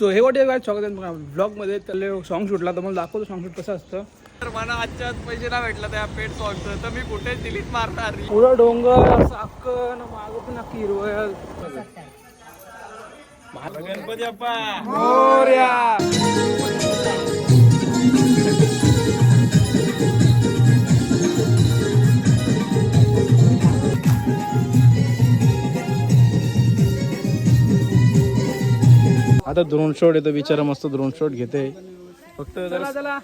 So हे वाटे काय स्वागत आहे ब्लॉगमध्ये त्याला सॉन्ग शूटला तर मला दाखवतो सॉन्ग शूट कसं असतं. तर मला आजच्या पैसे नाही भेटला त्या पेट सॉंगचं तर मी कुठे डिलीट मारणार. पुढं डोंगर असं अख्खं न मागं पण अख्खी हिरवळ गणपती अप्पा. आता द्रोण शॉट येतो बिचारा मस्त द्रोण शॉट घेते फक्त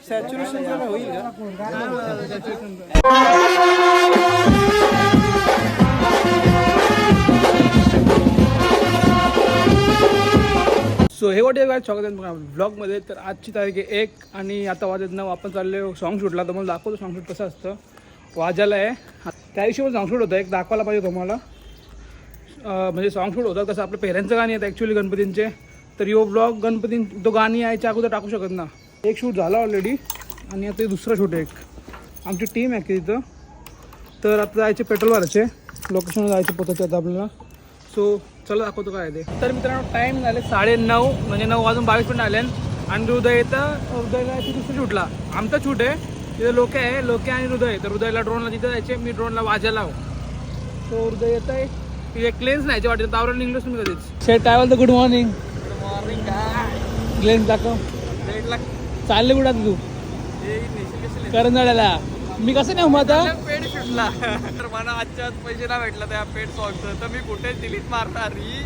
सॅच्युरेशन होईल सो हे वाटे काय स्वागत आहे ब्लॉगमध्ये तर आजची तारीख आहे एक आणि आता वाजत नऊ. आपण चालले सॉन्ग शूटला तर मला दाखवतो सॉन्ग शूट कसं असतं. वाजायला आहे. त्या दिवशी पण सॉन्ग शूट होतं. एक दाखवायला पाहिजे तुम्हाला. म्हणजे सॉन्ग शूट होतं. कसं आपलं पेरेंट्सचं गाणी आहेत ॲक्च्युली गणपतींचे. तर यो ब्लॉग गणपती तो गाणी यायच्या अगोदर टाकू शकत ना. एक शूट झाला ऑलरेडी आणि आता दुसरा शूट आहे एक. आमची टीम आहे की तिथं. तर आता जायचे पेट्रोल भरायचे लोकेशनवर जायचे पोताचे आता आपल्याला. सो चला दाखवतो काय ते. तर मित्रांनो टाईम झाले साडे नऊ म्हणजे नऊ वाजून बावीस मिनिट आले आणि हृदय येतं हृदयला दुसरं शूटला आमचा शूट आहे. तिथे लोके आहे लोके आणि हृदय. तर हृदयला ड्रोनला तिथं जायचे मी ड्रोनला वाजायला हो तो हृदय येत आहे तिथे क्लेन्स नाही वाटतं तावराला निघलोच मी कधीच. शेट काय बोलतो? गुड मॉर्निंग क्लेन्स दाखव. चालले कुठं आता तू? हे करंजाड्याला मी कसं नाही मग आता? पेट सुटला तर मला आजच्या पैसे नाही भेटला त्या पेट सॉंगचं तर मी कुठे डिलीट मारणार री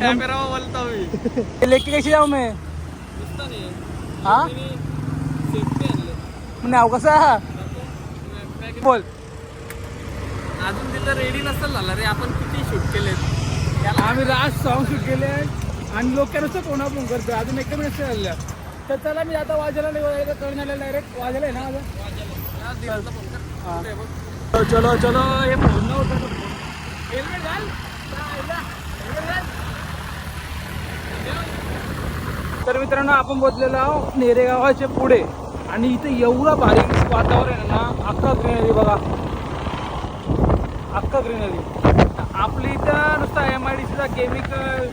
कॅमेरा बोलतो मी लेके कशी जाऊ मी? हा? नाव कसं? बोल. अजून तिथं रेडी नसेल झाला रे आपण किती शूट केलेत? आम्ही राज सॉन्ग शूट केले आणि लोक कोणा पण करतो अजून एक मिनिट झाल्या तर चला मी आता वाजायला नाही वाजायला डायरेक्ट वाजायला आहे ना माझं हा. चलो चलो हे पूर्ण होतं हेल्मेट घाल. तर मित्रांनो आपण बोललेलो आहोत नेरेगावाच्या पुढे. आणि इथे एवढं भारी वातावरण आहे ना अख्खा ग्रीनरी बघा. अख्खा ग्रीनरी. आपली इथं नुसता एम आय डी सीचा केमिकल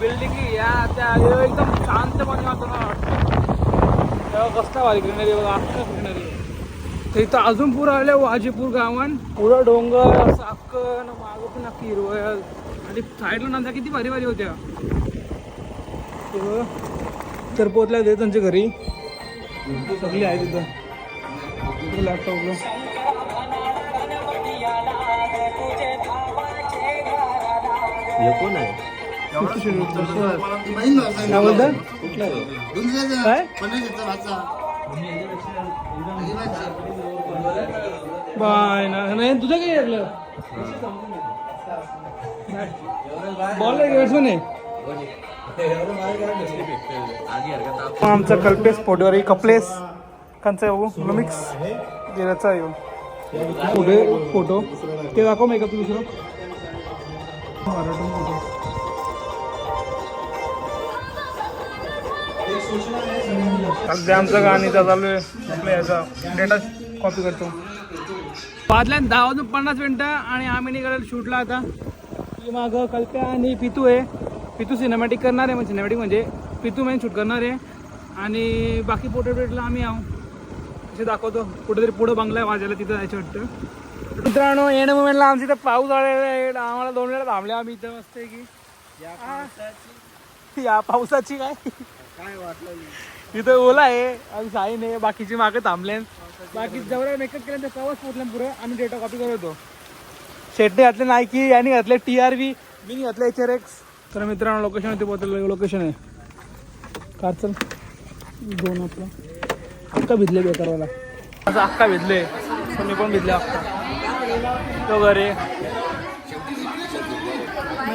बिल्डिंग या त्या एकदम शांतपणे वातावरण वाटतं. तेव्हा कसला भारी ग्रीनरी बघा अख्खा ग्रीनरी तर इथं अजून पूर आले वाजीपूर गावान. पुरं डोंगर असं अख्खं न मागं पण अख्खी हिरवळ. आणि साईडला नंतर किती भारी भारी होत्या. तर पोचल्या ते त्यांच्या घरी. सगळी आहे तिथं लॅपटॉपला काय बोलता काय? बाय ना. नाही तुझं काय घेतलं बॉल बॅट्समॅन आहे आमचा कल्पेश पोटवारी कपलेस कांचा येऊ मिक्स गेल्याचा येऊ. पुढे फोटो. ते दाखव मेकअप दुसरं. मराठून फोटो अगदी आमचं गाणीचा चालू आहे आपल्या याचा डेटा कॉपी करतो. पाचल्या दहा वाजून पन्नास मिनटं आणि आम्ही निघाल शूटला आता. की मागं कल्प्या आणि पितू आहे. पितू सिनेमॅटिक करणार आहे म्हणजे सिनेमॅटिक म्हणजे पितू मेन शूट करणार आहे. आणि बाकी फोटो आम्ही आहो. असे दाखवतो. कुठेतरी पुढं बंगला आहे वाजायला तिथं जायचं वाटतं. मित्रांनो येणं मुमेंटला आमची इथं पाऊस आलेला आहे. आम्हाला दोन वेळा थांबले आम्ही इथं मस्त की. या पावसाची काय? काय वाटलं इथं ओला आहे आणि साईन आहे बाकीचे मागे थांबले बाकी जवळ मेकअप केलं ते कवच पोचले पुढे आम्ही डेटा कॉपी करत होतो. शेट्टी घातले नायकी यांनी घातले टी आर व्ही मी घातले एच आर एक्स तर मित्रांनो लोकेशन होते पोहोचलं लोकेशन आहे. कार चल. दोन आपला. अक्का भिजले बेकारवाला. असं अक्का भिजले. मी पण भिजले अक्का तो घरे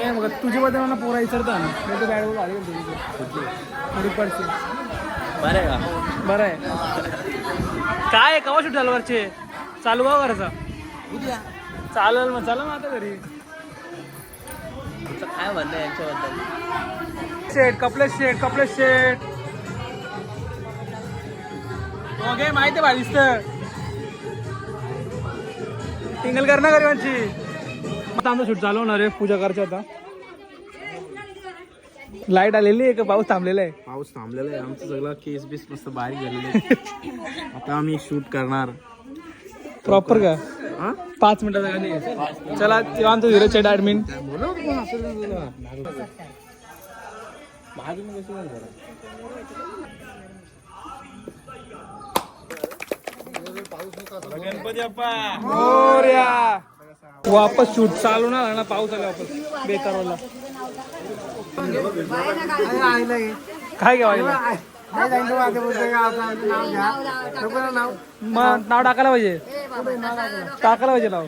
नाही मग तुझ्या बद्दल मला पोरा विचारता ना. मी तर बॅट आली पडते बरं आहे का? बरं आहे. काय कवा शूट झालं वरचे? चालू बघा घरचा. उद्या. चालेल मग चला मग आता घरी. काय म्हणणं यांच्याबद्दल? शेट कपले शेट कपले शेट ओके माहिती आहे टिंगल कर ना गरिबांची आता आमचं शूट चालू होणार आहे. पूजा करच्या आता. लाइट आलेली आहे का? पाऊस थांबलेला आहे. पाऊस थांबलेला आहे. आमचं सगळं केस बीस मस्त बारीक झालेले आहे. आता आम्ही शूट करणार. प्रॉपर का? हा? पाच मिनिटाचा गाणी आहे. चला तेव्हा आमचं बाप्पा मोरया. वापस शूट चालू ना ना पाऊस आला वापस. बेकारवाला काय घ्यावा मग नाव टाकायला पाहिजे. टाकायला पाहिजे नाव.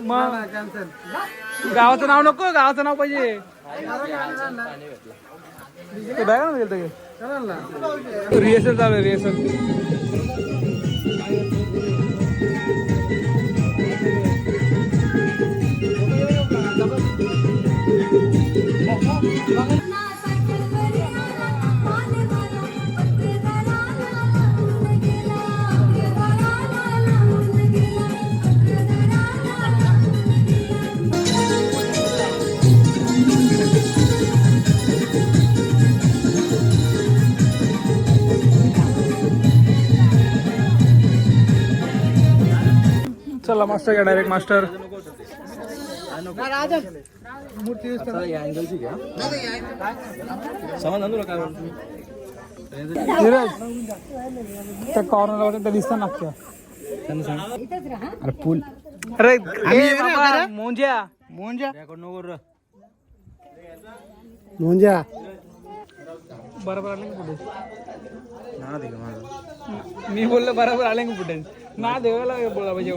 मग गावाचं नाव नको गावाचं नाव पाहिजे. ते ना गेलं रिहर्सल चालू आहे रिहर्सल. चला मास्टर घ्या डायरेक्ट मास्टर. त्या दिसतं नागत्या अरे पूल अरे मोंज्या मोंजा. मोंज्या बरोबर आले का फुटेज ना दे माझं. मी बोललो बरोबर आले का फुटेज ना देवाला बोला पाहिजे.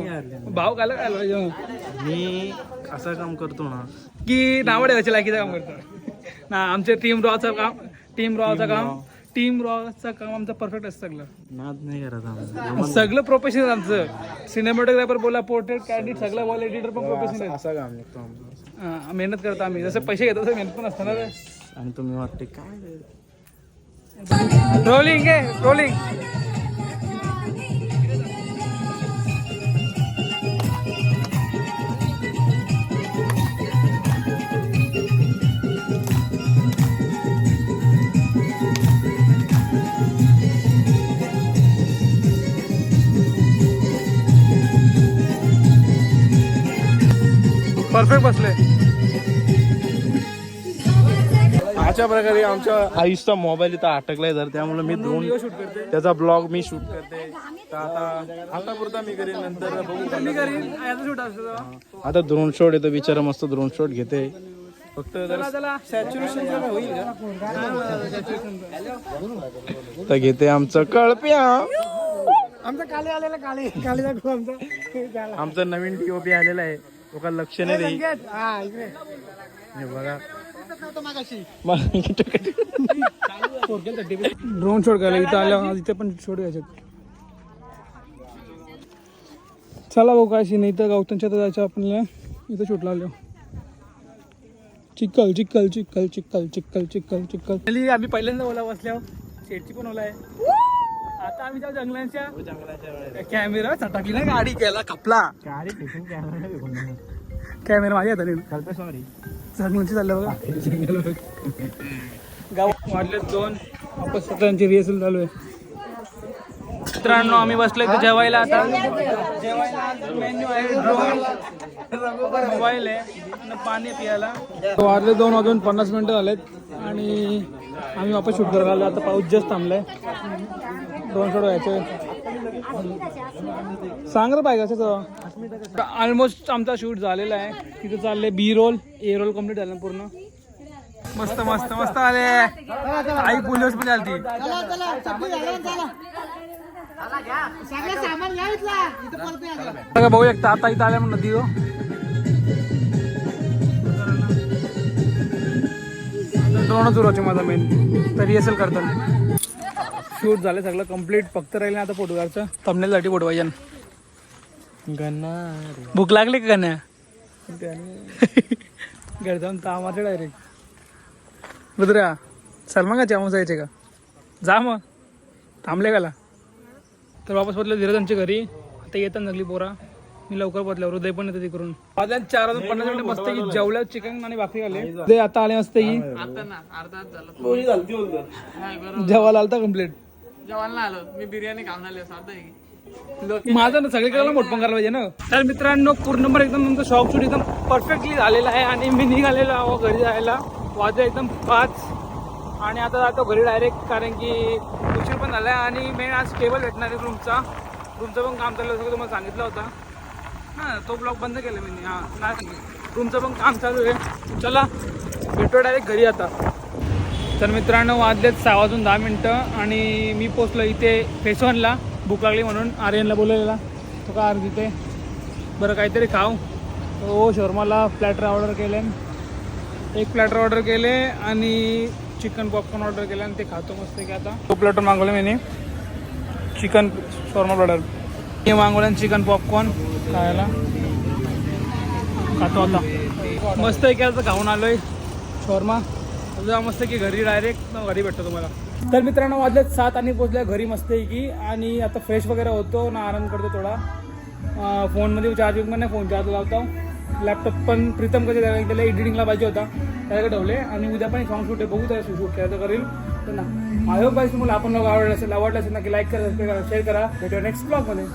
भाव काला काय पाहिजे? मी असं काम करतो ना. की नावं ठेवायचे लायकीचं काम करतो. ना आमचे टीम रॉचं काम टीम रॉचं काम टीम रॉचं काम आमचं परफेक्ट असतं सगळं. नाद नाही करत सगळं प्रोफेशनल आमचं. सिनेमॅटोग्राफर बोला पोर्ट्रेट कॅडिट सगळं बोला एडिटर पण प्रोफेशनल असं काम निघतो आमचं मेहनत करतो आम्ही. जसं पैसे घेतो तसं मेहनत पण असतं ना आणि तुम्ही वाटते काय रोलिंग आहे रोलिंग परफेक्ट बसले अशा प्रकारे आमच्या आयुषचा मोबाईल इथं अटकलाय तर त्यामुळे मी दोन त्याचा ब्लॉग मी शूट करते. आता आता पुरता मी करेन नंतर बघू. मी करीन. याचा शूट असतो तेव्हा. आता ड्रोन शॉट येतो बिचारा मस्त ड्रोन शॉट घेते. फक्त जरा सॅच्युरेशन होईल का? तर घेते आमचं कळप्या. आमचा काले आलेला काळे काळे दाखवू आमचा. आमचं नवीन टीओपी आलेला आहे. लोका लक्ष नाही देई हे बघा. ड्रोन शॉट करायला इथं आल्या इथे पण शॉट घ्यायचे चला भाऊ काय नाही तर गौतमच्या तर जायचं आपल्याला इथं शूट लावलं चिक्कल चिक्कल चिक्कल चिक्कल चिक्कल चिक्कल चिक्कल आम्ही पहिल्यांदा ओला बसल्यावर शेटची पण ओला आहे. आता आम्ही जाऊ जंगलांच्या. कॅमेरा चटाकली ना गाडी केला कपला कॅमेरा माझ्या हाताने सॉरी जंगलांची चाललं बघा. गाव वाढले दोन. वापस रिहर्सल चालू आहे. मित्रांनो आम्ही बसलोय इथे जेवायला आता. जेवायला मेन्यू आहे ड्रोन मोबाईल आहे. पाणी पियाला. वाजले दोन वाजून पन्नास मिनिटं झालेत. आणि आम्ही वापस शूट करायला आलो. आता पाऊस जस्ट थांबलाय. दोन शॉट व्हायचे. सांग रे पाहिजे असं ऑलमोस्ट आमचा शूट झालेला आहे. तिथे चालले B roll A roll complete झालं पूर्ण. मस्त मस्त मस्त आले. आई पोलीस पण आलती. बघा भाऊ एक आता इथं आल्या म्हणून नदी हो. ड्रोनच उरवायचे माझा मेन तर रिहर्सल करताना. शूट झालं सगळं कंप्लीट फक्त राहिलं आता फोटोग्राफचं. थंबनेलसाठी फोटो पाहिजे. गन्ना भूक लागली का गण्या? घरी जाऊन तामाचे डायरेक्ट रुद्रा सलमान का चामूस जायचे का? जा मग. थांबले काला तर वापस बदलं धीरज त्यांच्या घरी. आता येतात नगली पोरा. मी लवकर पोहोचलो हृदय पण येते तिकडून. वाजल्या चार वाजून पन्नास मिनिटं मस्त की जेवल्या चिकन आणि भाकरी आले ते आता आले मस्त की? आता ना अर्धा तास झाला. नाही, बरोबर. जेवायला आलता कंप्लीट जेवायला आलो. मी बिर्याणी खाऊन आलो की माझं ना सगळीकडे मोठं करायला पाहिजे ना. तर मित्रांनो पूर्ण नंबर एकदम तुमचं शॉप शूट एकदम परफेक्टली झालेला आहे आणि मी निघालेलो आहो घरी जायला. वाजता एकदम पाच. आणि आता जातो घरी डायरेक्ट कारण की उशीर पण झाला आहे आणि मेन आज टेबल भेटणार आहे रूमचा रूमचं पण काम चाललं सगळं तुम्हाला सांगितलं होता. हां तो ब्लॉक बंद केला मी. हां नाही सांगितलं. रूमचं पण काम चालू आहे. चला भेटतो डायरेक्ट घरी आता. तर मित्रांनो वाजलेत सहा वाजून दहा मिनटं आणि मी पोचलो इथे फेस वनला भूक लागली म्हणून आर्यनला बोलवलेला. तो का अर्ज तिथे? बरं काहीतरी खाऊ. तो शोरमाला प्लॅटर ऑर्डर केले. एक प्लॅटर ऑर्डर केले आणि चिकन पॉपकॉर्न ऑर्डर केले आणि ते खातो मस्त की आता. तो प्लॅटर मागवले मी चिकन शोरमा प्लॅटर हे मागवलं चिकन पॉपकॉर्न खायला. खातो आता. मस्त आहे की आता खाऊन आलोय. शॉर्मा जा मस्त की घरी डायरेक्ट घरी भेटतो तुम्हाला. तर मित्रांनो वाजलेत सात आणि पोचल्या घरी मस्त आहे की आणि आता फ्रेश वगैरे होतो. ना आराम करतो थोडा. फोनमध्ये चार्जिंग पण नाही फोन चार्ज लावतो. लॅपटॉप पण प्रीतम कधी त्याला त्याला एडिटिंगला पाहिजे होता. त्याला ठेवले. आणि उद्या पण सॉंग शूट आहे. बघू त्याला शूट करायचं करेल. तर ना आय होप पाहिजे तुम्हाला आपण लोक आवडलं असेल आवडलं असेल ना की लाईक करा सबस्क्राईब करा शेअर करा. भेटूया नेक्स्ट ब्लॉगमध्ये